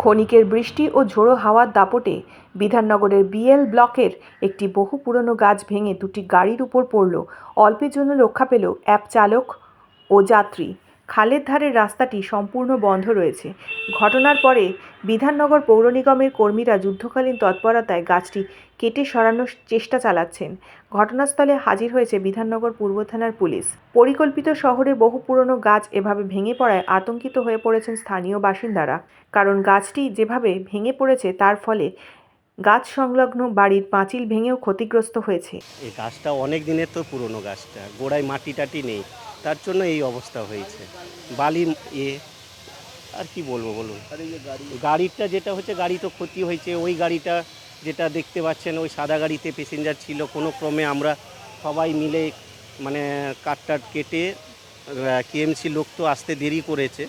ক্ষণিকের বৃষ্টি ও ঝোড়ো হাওয়ার দাপটে বিধাননগরের বিএল ব্লকের একটি বহু পুরনো গাছ ভেঙে দুটি গাড়ির উপর পড়ল। অল্পের জন্য রক্ষা পেল অ্যাপ চালক ও যাত্রী। খালের ধারের রাস্তাটি সম্পূর্ণ বন্ধ রয়েছে। ঘটনার পরে বিধাননগর পৌর নিগমের কর্মীরা যুদ্ধকালীন তৎপরতায় গাছটি কেটে সরানোর চেষ্টা চালাচ্ছেন। ঘটনাস্থলে হাজির হয়েছে বিধাননগর পূর্ব থানার পুলিশ। পরিকল্পিত শহরে বহু পুরনো গাছ এভাবে ভেঙে পড়ায় আতঙ্কিত হয়ে পড়েছেন স্থানীয় বাসিন্দারা। কারণ গাছটি যেভাবে ভেঙে পড়েছে, তার ফলে গাছ সংলগ্ন বাড়ির পাঁচিল ভেঙেও ক্ষতিগ্রস্ত হয়েছে। এই গাছটা অনেক দিনের তো পুরনো গাছটা। গোড়ায় মাটি টাটি নেই। তার জন্য এই অবস্থা হয়েছে। বালি এ, আর কি বলব বলুন? গাড়িটা যেটা হচ্ছে, গাড়ি তো ক্ষতি হয়েছে। ওই গাড়িটা যেটা দেখতে পাচ্ছেন, ওই সাদা গাড়িতে প্যাসেঞ্জার ছিল। কোনো ক্রমে আমরা সবাই মিলে মানে কাঠটাট কেটে কেএমসি লোক তো আসতে দেরি করেছে।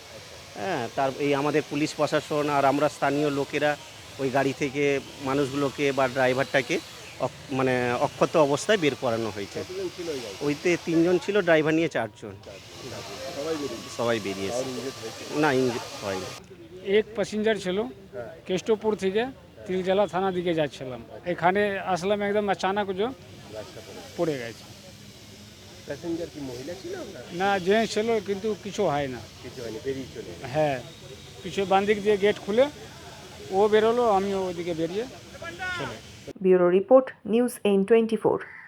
হ্যাঁ তার, এই আমাদের পুলিশ প্রশাসন আর আমরা স্থানীয় লোকেরা ওই গাড়ি থেকে মানুষগুলোকে বা ড্রাইভারটাকে মানে অক্ষত অবস্থায় বের করানো হয়েছে। ওইতে তিনজন ছিল ড্রাইভার নিয়ে চারজন। সবাই বেরিয়েছে। না ইঞ্জিন এক প্যাসেঞ্জার ছিল কেষ্টপুর থেকে তিলজলা থানা দিকে যাচ্ছিলাম। এখানে আসলাম একদম আচানক যে পড়ে গেছে। প্যাসেঞ্জার কি মহিলা ছিল না? জেন্টস ছিল কিন্তু কিছু হয় না। কিছু হয়নি বেরিয়ে চলে হ্যাঁ পিছু বান্দিক দিয়ে গেট খুলে ও বেরোলো আমি ওদিকে বেরিয়ে চলে bureau report news এইন twenty four